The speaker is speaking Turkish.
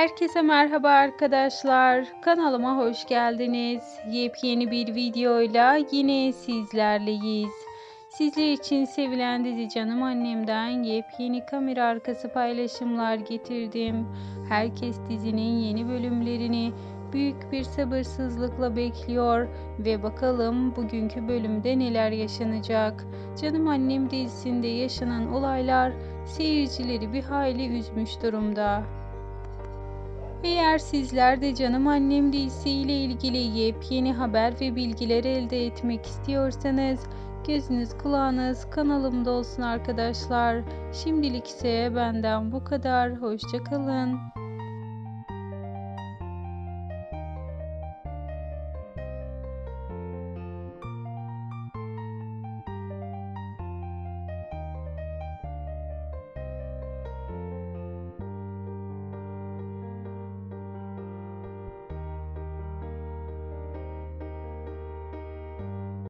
Herkese merhaba arkadaşlar. Kanalıma hoş geldiniz. Yepyeni bir videoyla yine sizlerleyiz. Sizler için sevilen dizi Canım Annem'den yepyeni kamera arkası paylaşımlar getirdim. Herkes dizinin yeni bölümlerini büyük bir sabırsızlıkla bekliyor ve bakalım bugünkü bölümde neler yaşanacak. Canım Annem dizisinde yaşanan olaylar seyircileri bir hayli üzmüş durumda. Eğer sizler de Canım Annem dizisiyle ilgili yepyeni haber ve bilgiler elde etmek istiyorsanız gözünüz kulağınız kanalımda olsun arkadaşlar. Şimdilik ise benden bu kadar. Hoşçakalın.